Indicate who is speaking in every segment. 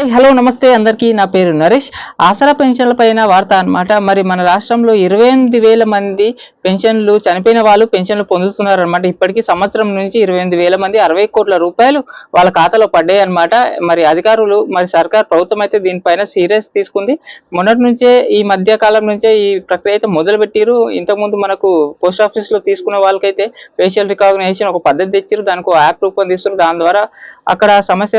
Speaker 1: Hi hello నమస్తే అందరికీ నా పేరు నరేష్. ఆసరా పెన్షన్ల పైన వార్త అన్నమాట. మరి మన రాష్ట్రంలో ఇరవై ఎనిమిది వేల మంది పెన్షన్లు చనిపోయిన వాళ్ళు పెన్షన్లు పొందుతున్నారు అనమాట ఇప్పటికీ సంవత్సరం నుంచి ఇరవై ఎనిమిది వేల మంది అరవై కోట్ల రూపాయలు వాళ్ళ ఖాతాలో పడ్డాయి అనమాట మరి అధికారులు మరి సర్కార్ ప్రభుత్వం అయితే దీనిపైన సీరియస్ తీసుకుంది. మొన్నటి నుంచే ఈ మధ్య కాలం నుంచే ఈ ప్రక్రియ అయితే మొదలుపెట్టిరు ఇంతకుముందు మనకు పోస్ట్ ఆఫీస్లో తీసుకున్న వాళ్ళకైతే ఫేషియల్ రికగ్నైజేషన్ ఒక పద్ధతి తెచ్చారు దానికి యాప్ రూపొందిస్తున్నారు. దాని ద్వారా అక్కడ సమస్య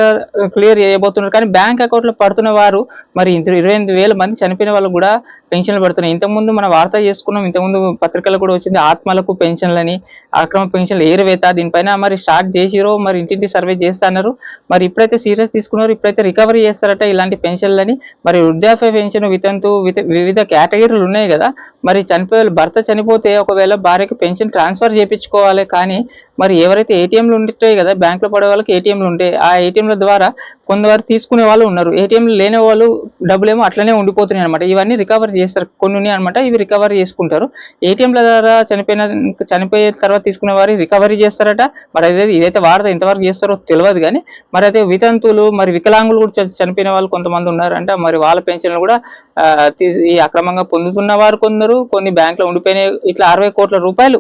Speaker 1: క్లియర్ చేయబోతున్నారు. కానీ బ్యాంక్ అకౌంట్లో పడుతున్న వారు మరి ఇంత ఇరవై ఎనిమిది వేల మంది చనిపోయిన వాళ్ళు కూడా పెన్షన్లు పడుతున్నాయి. ఇంతకుముందు మనం వార్త చేసుకున్నాం ఇంతకుముందు పత్రికలు కూడా వచ్చింది ఆత్మలకు పెన్షన్లని అక్రమ పెన్షన్లు ఏరువేత దీనిపైన మరి స్టార్ట్ చేసిరో మరి ఇంటింటి సర్వే చేస్తున్నారు. మరి ఇప్పుడైతే సీరియస్ తీసుకున్నారు ఇప్పుడైతే రికవరీ చేస్తారట ఇలాంటి పెన్షన్లని. మరి వృద్ధాప్య పెన్షన్ వితంతు వివిధ కేటగిరీలు ఉన్నాయి కదా మరి చనిపోయే భర్త చనిపోతే ఒకవేళ భార్యకి పెన్షన్ ట్రాన్స్ఫర్ చేయించుకోవాలి కానీ మరి ఎవరైతే ఏటీఎంలు ఉంటాయి కదా బ్యాంకులో పడే వాళ్ళకి ఏటీఎంలు ఉంటాయి ఆ ఏటీఎంల ద్వారా కొందరు తీసుకునే వాళ్ళు ఉన్నారు. ఏటీఎంలు లేని వాళ్ళు డబ్బులేమో అట్లనే ఉండిపోతున్నాయి అనమాట ఇవన్నీ రికవర్ చేస్తారు. కొన్ని ఉన్నాయి అనమాట ఇవి రికవర్ చేసుకుంటారు. ఏటీఎంల ద్వారా చనిపోయిన చనిపోయిన తర్వాత తీసుకునే వారి రికవరీ చేస్తారట. మరి అదే ఇదైతే వాడతా ఇంతవరకు చేస్తారో తెలియదు కానీ మరి అయితే వితంతువులు మరి వికలాంగులు కూడా చనిపోయిన వాళ్ళు కొంతమంది ఉన్నారంట. మరి వాళ్ళ పెన్షన్లు కూడా ఈ అక్రమంగా పొందుతున్న వారు కొందరు. కొన్ని బ్యాంకులో ఉండిపోయినాయి. ఇట్లా అరవై కోట్ల రూపాయలు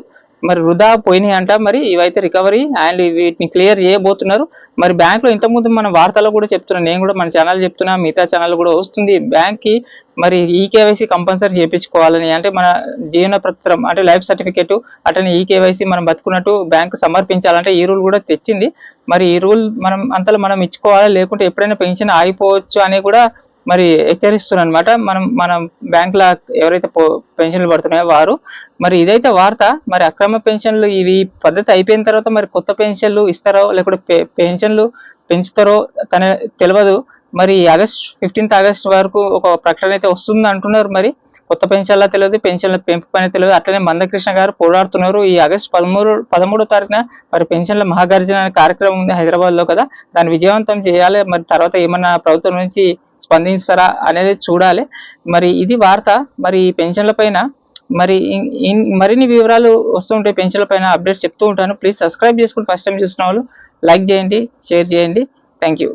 Speaker 1: మరి వృధా పోయినాయి అంట. మరి ఇవైతే రికవరీ అండ్ వీటిని క్లియర్ చేయబోతున్నారు. మరి బ్యాంక్లో ఇంతకుముందు మన వార్తలో కూడా చెప్తున్నాను నేను కూడా మన ఛానల్ చెప్తున్నా మిగతా ఛానల్ కూడా వస్తుంది. బ్యాంక్కి మరి ఈ కేవైసీ కంపల్సరీ చేయించుకోవాలని అంటే మన జీవన పత్రం అంటే లైఫ్ సర్టిఫికేట్ అటని ఈ కేవైసీ మనం బతుకున్నట్టు బ్యాంకు సమర్పించాలంటే ఈ రూల్ కూడా తెచ్చింది. మరి ఈ రూల్ మనం అంతలో మనం ఇచ్చుకోవాలి లేకుంటే ఎప్పుడైనా పెన్షన్ ఆగిపోవచ్చు అని కూడా మరి హెచ్చరిస్తున్నారు అనమాట మనం మనం బ్యాంకుల ఎవరైతే పెన్షన్లు పడుతున్నాయో వారు. మరి ఇదైతే వార్త మరి అక్రమ పెన్షన్లు ఇవి పద్ధతి అయిపోయిన తర్వాత మరి కొత్త పెన్షన్లు ఇస్తారో లేకుంటే పె- పెన్షన్లు పెంచుతారో తన తెలియదు. మరి ఆగస్ట్ ఫిఫ్టీన్త్ ఆగస్ట్ వరకు ఒక ప్రకటన అయితే వస్తుంది అంటున్నారు మరి. కొత్త పెన్షన్ల తెలియదు పెన్షన్ల పెంపు పని తెలియదు. అట్లనే మందకృష్ణ గారు పోరాడుతున్నారు. ఈ ఆగస్ట్ పదమూడు పదమూడో తారీఖున మరి పెన్షన్ల మహాగర్జన అనే కార్యక్రమం ఉంది హైదరాబాద్లో కదా. దాన్ని విజయవంతం చేయాలి. మరి తర్వాత ఏమన్నా ప్రభుత్వం నుంచి స్పందిస్తారా అనేది చూడాలి. మరి ఇది వార్త. మరి ఈ పెన్షన్ల పైన మరి మరిన్ని వివరాలు వస్తుంటాయి పెన్షన్ల పైన అప్డేట్స్ చెప్తూ ఉంటాను. ప్లీజ్ సబ్స్క్రైబ్ చేసుకుని ఫస్ట్ టైం చూసిన వాళ్ళు లైక్ చేయండి షేర్ చేయండి. Thank you.